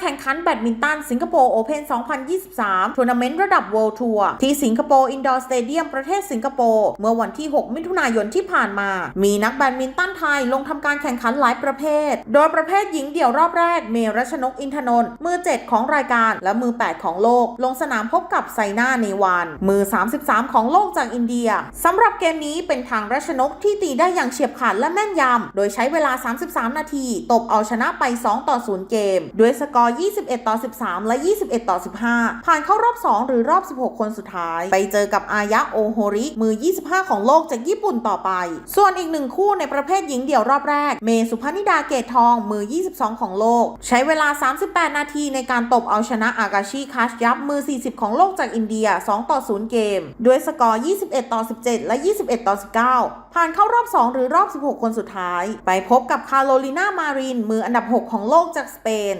แข่งขันแบดมินตันสิงคโปร์โอเพน2023ทัวร์นาเมนต์ระดับ World Tour ที่สิงคโปร์อินดอร์สเตเดียมประเทศสิงคโปร์เมื่อวันที่ 6 มิถุนายนที่ผ่านมา มีนักแบดมินตันไทยลงทำการแข่งขันหลายประเภท โดยประเภทหญิงเดี่ยวรอบแรก เมรัชนกอินทนนท์มือ 7 ของรายการและมือ 8 ของโลก ลงสนามพบกับไซน่าเนวานมือ 33 ของโลกจากอินเดียสำหรับเกมนี้เป็นทางรัชนกที่ตีได้อย่างเฉียบขาดและแม่นยำโดยใช้เวลา 33 นาที ตบเอาชนะไป 2 ต่อ 0 เกม ด้วยสกอร์21 ต่อ 13 และ 21 ต่อ 15 ผ่านเข้ารอบ 2 หรือรอบ 16 คนสุดท้าย ไปเจอกับอายะโอโฮริ มือ 25 ของโลกจากญี่ปุ่นต่อไป ส่วนอีกหนึ่งคู่ในประเภทหญิงเดี่ยวรอบแรก เมสุพนิดาเกตทอง มือ 22 ของโลก ใช้เวลา 38 นาทีในการตบเอาชนะอากาชิคาชยับ มือ 40 ของโลกจากอินเดีย 2 ต่อ 0 เกม ด้วยสกอร์ 21 ต่อ 17 และ 21 ต่อ 19 ผ่านเข้ารอบ 2 หรือรอบ 16 คนสุดท้าย ไปพบกับคาโรลินามาริน มืออันดับ 6 ของโลกจากสเปน